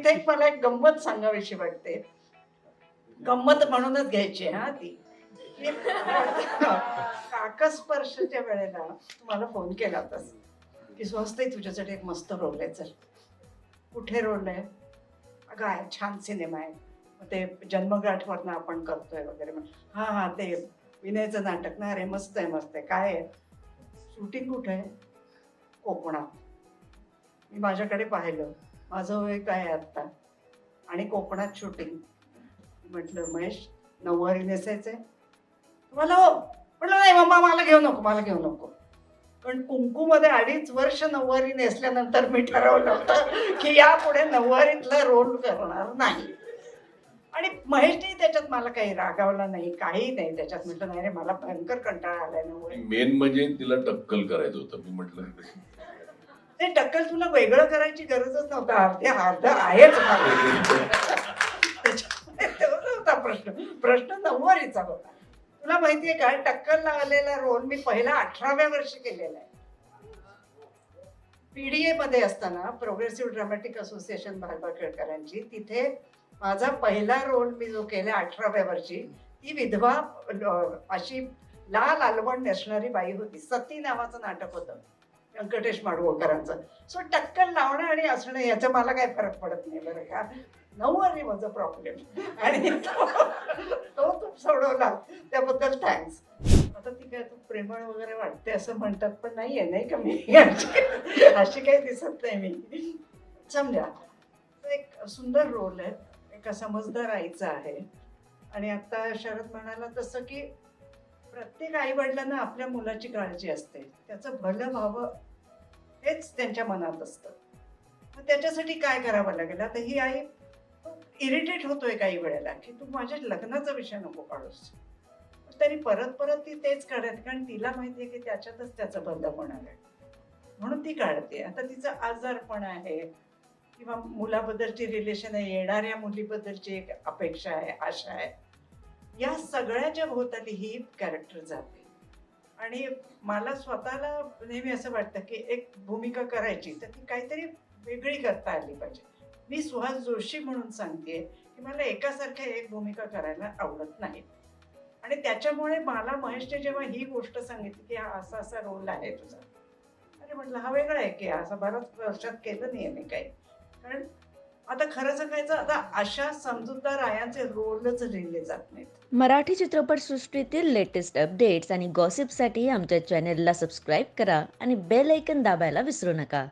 इथे एक मला एक गंमत सांगावीशी वाटते. गंमत म्हणूनच घ्यायची आहे, हा ती. काकस्पर्शच्या वेळेला तुम्हाला फोन केला होतास की स्वस्त तुझ्यासाठी एक मस्त रोल आहे चल. कुठे रोल आहे? अगं आहे छान सिनेमा आहे. ते जन्मगाठवरनं आपण करतोय वगैरे हा हां हां ते विनयचं नाटक. ना अरे मस्त आहे मस्त आहे. काय आहे? शूटिंग कुठे आहे? कोकणात. मी माझ्याकडे पाहिलं. माझं वय काय आहे आत्ता? आणि कोकणात शूटिंग म्हटलं महेश नऊवारी नेसायचंय. मला हो. म्हटलं नाही मम्मा मला घेऊ नको मला घेऊ नको. पण कुंकूमध्ये अडीच वर्ष नऊवारी नेसल्यानंतर मी ठरवलं होतं की यापुढे नऊवारीतला रोल करणार नाही. आणि महेशने त्याच्यात मला काही रागावला नाही काही नाही त्याच्यात. म्हटलं नाही रे मला भयंकर कंटाळा आलाय नऊवारी मेन म्हणजे तिला टक्कल करायचं होतं. मी म्हटलं ते टक्कल तुला वेगळं करायची गरजच नव्हता. अर्धे अर्ध आहेच होता प्रश्न. प्रश्न नऊवारीचा होता. तुला माहितीये का टक्कल लावलेला रोल मी पहिला अठराव्या वर्षी केलेला आहे. पीडीए मध्ये असताना प्रोग्रेसिव्ह ड्रामॅटिक असोसिएशन भालबा केळकरांची तिथे माझा पहिला रोल मी जो केला अठराव्या वर्षी ती विधवा अशी लाल आलवण नेसणारी बाई होती. सती नावाचं नाटक होतं. व्यंकटेश माडगोळकरांचं. सो टक्कल लावणं आणि असणं याचं मला काय फरक पडत नाही बरं का. नऊवारी माझा प्रॉब्लेम आणि तो तू सोडवला. त्याबद्दल थँक्स आता ती काय तू प्रेमळ वगैरे वाटते असं म्हणतात पण नाही आहे नाही का मी? अशी काही दिसत नाही मी. समजा एक सुंदर रोल आहे. एका समजदार आईचा आहे. आणि आता शरद म्हणाला तसं की प्रत्येक आई वडिलांना आपल्या मुलाची काळजी असते. त्याचं भलं व्हावं हेच त्यांच्या मनात असतं. मग त्याच्यासाठी काय करावं लागेल? आता ही आई इरिटेट होतोय काही वेळेला की तू माझ्या लग्नाचा विषय नको काढूस. तरी परत परत ती तेच काढत कारण तिला माहितीये की त्याच्यातच त्याचं बंद होणार आहे. म्हणून ती काढते. आता तिचं आजारपण आहे किंवा मुलाबद्दलची रिलेशन आहे येणाऱ्या मुलीबद्दलची एक अपेक्षा आहे आशा आहे. या सगळ्याच्या भोवताली ही कॅरेक्टर जाते. आणि मला स्वतःला नेहमी असं वाटतं की एक भूमिका करायची तर ती काहीतरी वेगळी करता आली पाहिजे. मी सुहास जोशी म्हणून सांगते की मला एकासारख्या एक भूमिका करायला आवडत नाही. आणि त्याच्यामुळे मला महेशने जेव्हा ही गोष्ट सांगितली की हा असा असा रोल आहे तुझा अरे म्हटलं हा वेगळा आहे की असं बऱ्याच वर्षात केलं नाही मी काही. कारण आता खरं सांगायचं आता अशा समजूतदार आयांचे रोलच लिहिले जात नाहीत. मराठी चित्रपटसृष्टीतील लेटेस्ट अपडेट्स आणि गॉसिपसाठी आमच्या चॅनेलला सबस्क्राईब करा आणि बेल ऐकन दाबायला विसरू नका.